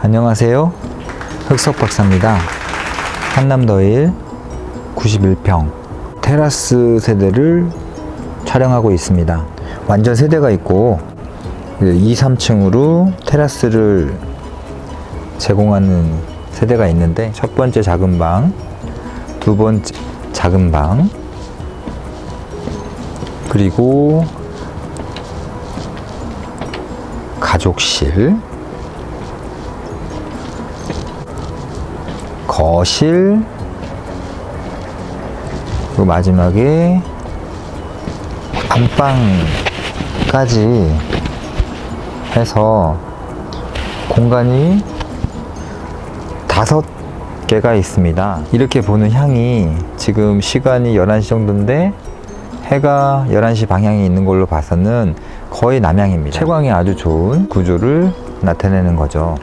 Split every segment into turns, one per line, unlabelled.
안녕하세요. 흑석 박사입니다. 한남더일 91평 테라스 세대를 촬영하고 있습니다. 완전 세대가 있고 2, 3층으로 테라스를 제공하는 세대가 있는데 첫 번째 작은 방, 두 번째 작은 방, 그리고 가족실, 거실, 그리고 마지막에 안방까지 해서 공간이 다섯 개가 있습니다. 이렇게 보는 향이 지금 시간이 11시 정도인데 해가 11시 방향에 있는 걸로 봐서는 거의 남향입니다. 채광이 아주 좋은 구조를 나타내는 거죠.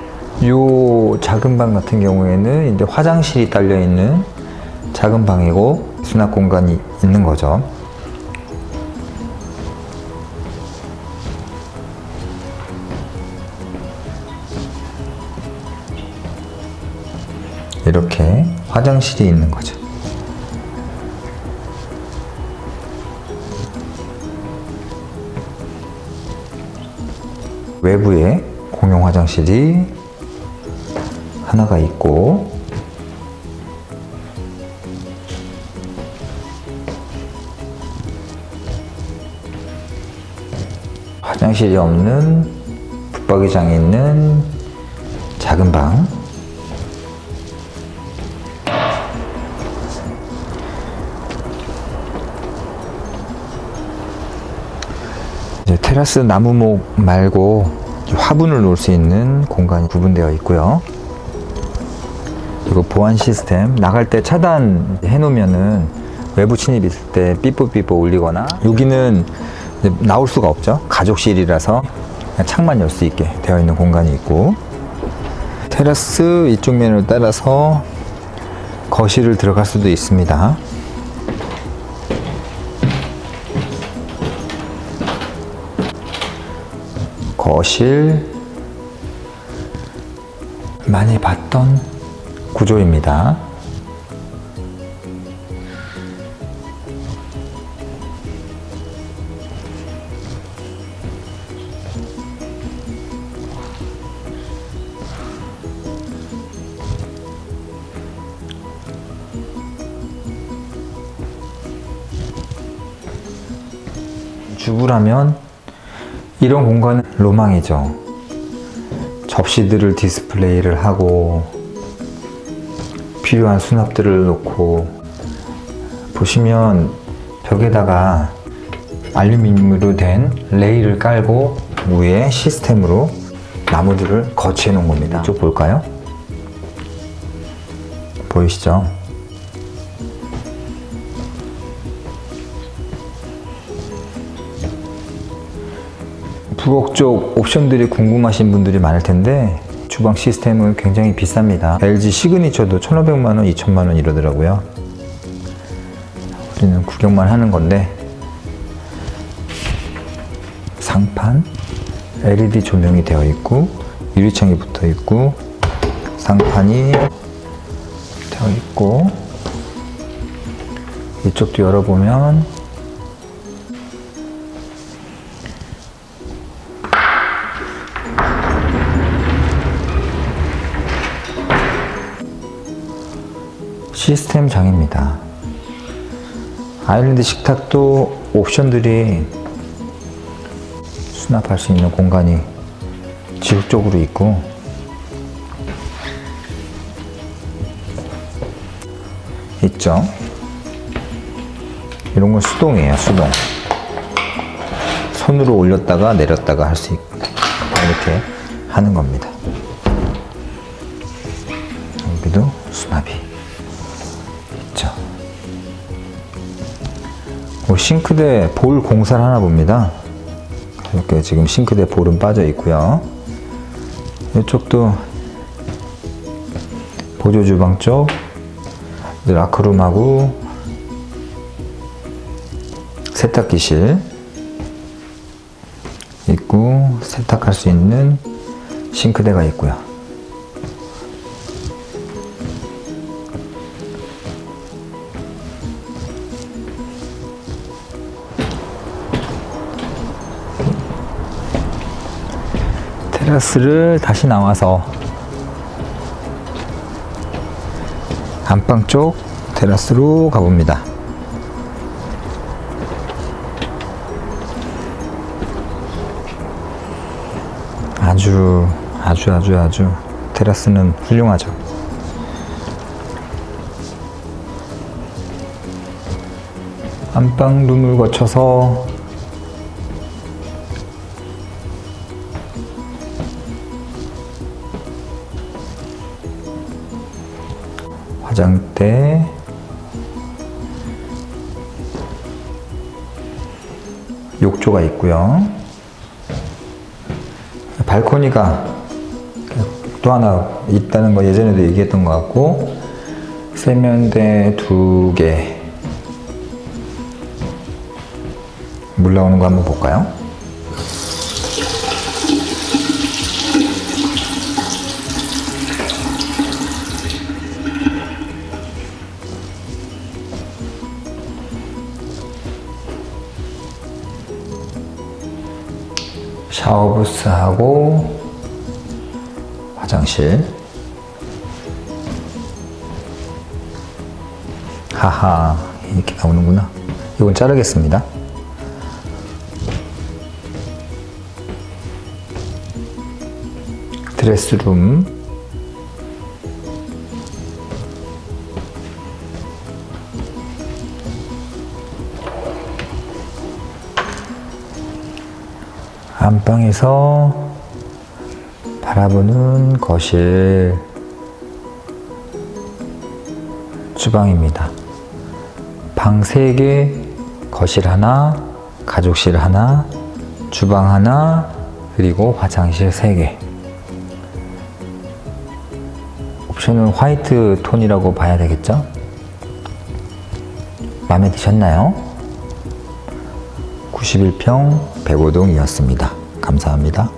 요 작은 방 같은 경우에는 이제 화장실이 딸려 있는 작은 방이고 수납 공간이 있는 거죠. 이렇게 화장실이 있는 거죠. 외부에 공용 화장실이 하나가 있고 화장실이 없는 붙박이장에 있는 작은 방 테라스 나무목 말고 화분을 놓을 수 있는 공간이 구분되어 있고요. 그리고 보안 시스템 나갈 때 차단 해 놓으면은 외부 침입 있을 때 삐뽀삐뽀 울리거나 여기는 나올 수가 없죠. 가족실이라서 창만 열 수 있게 되어 있는 공간이 있고 테라스 이쪽 면을 따라서 거실을 들어갈 수도 있습니다. 거실 많이 봤던 구조입니다. 주부라면 이런 공간은 로망이죠. 접시들을 디스플레이를 하고 필요한 수납들을 놓고 보시면 벽에다가 알루미늄으로 된 레일을 깔고 위에 시스템으로 나무들을 거치해 놓은 겁니다. 쭉 볼까요? 보이시죠? 부엌 쪽 옵션들이 궁금하신 분들이 많을 텐데 주방 시스템은 굉장히 비쌉니다. LG 시그니처도 1,500만 원, 2천만 원 이러더라고요. 우리는 구경만 하는 건데 상판 LED 조명이 되어 있고 유리창이 붙어 있고 상판이 되어 있고 이쪽도 열어보면 시스템 장입니다. 아일랜드 식탁도 옵션들이 수납할 수 있는 공간이 지속적으로 있고 있죠. 이런 건 수동이에요, 수동. 손으로 올렸다가 내렸다가 할 수 있고 이렇게 하는 겁니다. 여기도 수납이 뭐 싱크대 볼 공사를 하나 봅니다. 이렇게 지금 싱크대 볼은 빠져 있고요. 이쪽도 보조 주방 쪽 라크룸하고 세탁기실 있고 세탁할 수 있는 싱크대가 있고요. 테라스를 다시 나와서 안방 쪽 테라스로 가봅니다. 아주 아주 아주 아주 테라스는 훌륭하죠. 안방 룸을 거쳐서 화장대 욕조가 있고요. 발코니가 또 하나 있다는 거 예전에도 얘기했던 것 같고 세면대 두 개. 물 나오는 거 한번 볼까요? 샤워부스하고 화장실. 하하, 이렇게 나오는구나. 이건 자르겠습니다. 드레스룸. 안방에서 바라보는 거실 주방입니다. 방 3개, 거실 하나, 가족실 하나, 주방 하나, 그리고 화장실 3개. 옵션은 화이트 톤이라고 봐야 되겠죠? 마음에 드셨나요? 91평 105동이었습니다. 감사합니다.